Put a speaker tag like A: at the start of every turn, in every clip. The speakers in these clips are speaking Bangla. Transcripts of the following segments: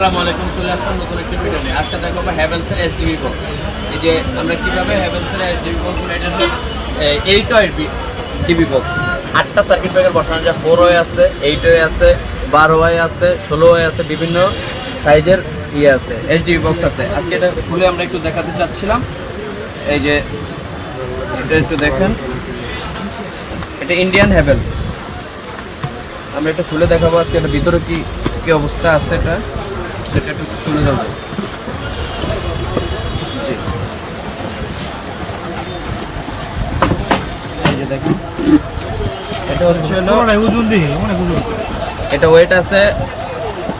A: আসসালামু আলাইকুম, চলে আসলাম নতুন একটি ভিডিও নিয়ে। এই যে আমরা কীভাবে হ্যাভেলসের এসডিবি এইট ডিবি বক্স আটটা সার্কিট বসানো যায় ফোর ওয়ে আছে এইট ওয়ে আছে, বারো ওয়ে আছে, ষোলো ওয়ে আছে, বিভিন্ন সাইজের ইয়ে আছে এসডিবি বক্স আছে। আজকে এটা খুলে আমরা একটু দেখাতে চাচ্ছিলাম। এই যে, এটা একটু দেখেন। এটা ইন্ডিয়ান হ্যাভেলস আমরা এটা খুলে দেখাবো আজকে, এটা ভিতরে কি কি অবস্থা আছে এটা। সেটা একটু তুলে ধরবো জি। এই যে দেখুন এটা হচ্ছে হলো
B: ওজন দিয়ে অনেক ওজন
A: এটা ওয়েট আছে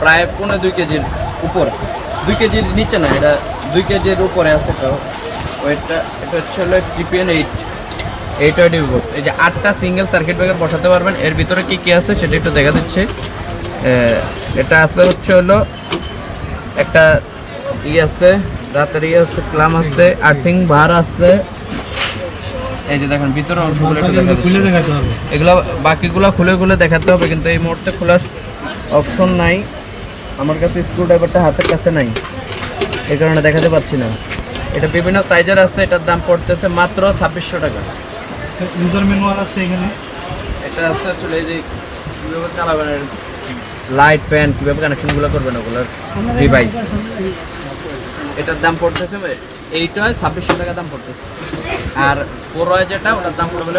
A: প্রায় পনেরো দুই কেজির উপর। দুই কেজির নিচে না এটা দুই কেজির উপরে আছে তো। ওয়েটটা এটা হচ্ছে হলো TPN eight eight Y box এই যে আটটা সিঙ্গেল সার্কিট ব্রেকার বসাতে পারবেন। এর ভিতরে কি কি আছে সেটা একটু দেখা দিচ্ছে। এটা আছে হচ্ছে হলো একটা ই আছে রাতের ই আছে ক্লাম আছে আর্থিং বার আছে। এই যে দেখেন ভিতরে অংশগুলো একটু
B: দেখাতে হবে।
A: এগুলো বাকিগুলো খুলে খুলে দেখাতে হবে কিন্তু এই মুহূর্তে খোলার অপশন নাই। আমার কাছে স্ক্রু ড্রাইভারটা হাতের কাছে নাই। এই কারণে দেখাতে পাচ্ছি না। এটা বিভিন্ন সাইজের আছে এটার দাম পড়তেছে মাত্র ছাব্বিশশো টাকা।
B: ইউজার ম্যানুয়াল আছে এখানে।
A: এটা আছে চলে যে কীভাবে চালাবেন লাইট ফ্যান কীভাবে কানেকশনগুলো করবেন ওগুলোর ডিভাইস এটার দাম পড়তেছে এইটা ছাব্বিশশো টাকা দাম পড়তেছে। আর হয় যেটা, ওটার দাম পড়বে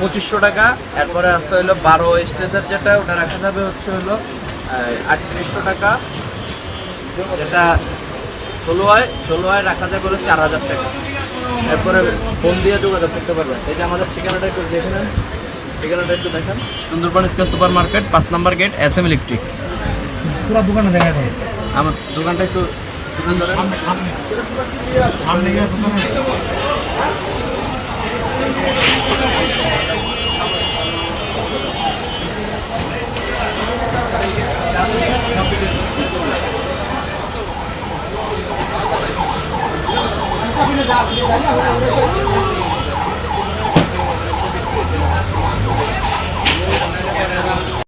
A: পঁচিশশো টাকা। এরপরে আছে হলো বারো স্টেজের যেটা, ওটা রাখা যাবে হচ্ছে হলো আটত্রিশশো টাকা। যেটা ষোলো হয় ষোলো হয় রাখা যাবে হলো চার হাজার টাকা। এরপরে ফোন দিয়ে যোগাযোগ করতে পারবেন। এটা আমাদের ঠিকানাটা একটু দেখে নেন। ঠিকানাটা একটু দেখেন সুন্দরবন স্কোয়ার সুপার মার্কেট পাঁচ number gate S M electric
B: পুরো দোকানে দেখাতে হবে
A: আমার দোকানটা একটু দোকান ধরেন।